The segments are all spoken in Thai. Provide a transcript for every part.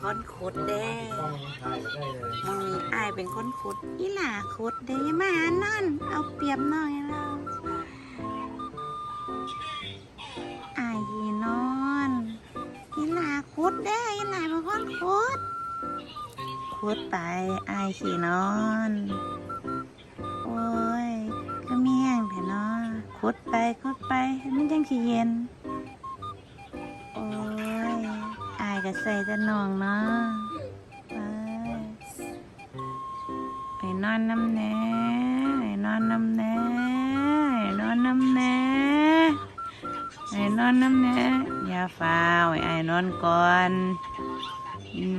คนขุดเด้กล้องถ่ายได้เลยมึงอายเป็นคนขุดอีหล่าขุดเด้มานั่น เอาเปรียบหน่อยเราอายยีนอนอีหล่าขุดเด้อีหล่าเป็นคนขุดขุดไปอายขี่นอน โอ้ยก็มีแห้งแต่นาะขุดไปขุดไปมันยังขี้เย็น ก็ใส่แต่นองเนาะไปไปนอนน้ำแน่ไปนอนน้ำแน่ไปนอนน้ำแน่ไปนอนน้ำแน่อย่าฟาวไอ้ไอ้นอนก่อน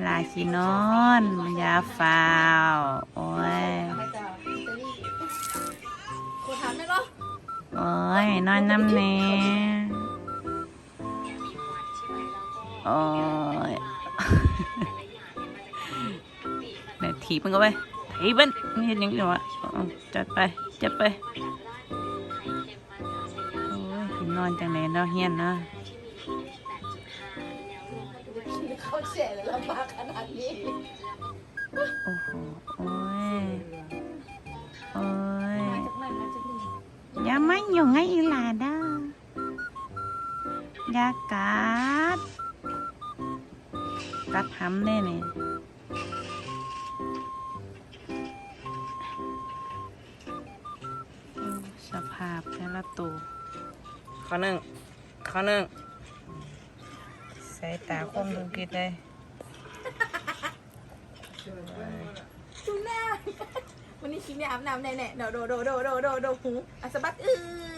ลาขี้นอนอย่าฟาวโอ้ยโอ้ยนอนน้ำแน่ โอ้ยเนี่ยถีบมันก็ไปถีบมันนี่เห็นยังอยู่วะเอาจัดไปจัดไปโอ้ยกินนอนจังเลยเนาะเฮียนเนาะเขาเสียเลยลำบากขนาดนี้โอ้โหโอ้ยโอ้ยมาจากไหนมาจากนี่อย่ามาอยู่ไงอีหลาเด้ออย่ากัด กัดทำได้เนี่ยโอ้สภาพแต่ละตัวข้อหนึ่งข้อหนึ่งใส่ตาคมดูกิดเลยดูหน้าวันนี้คิดเนี่ยอาบน้ำแน่ๆเดี๋ยวโดโดโดโดโดโดหูอะสะบัดอื้อ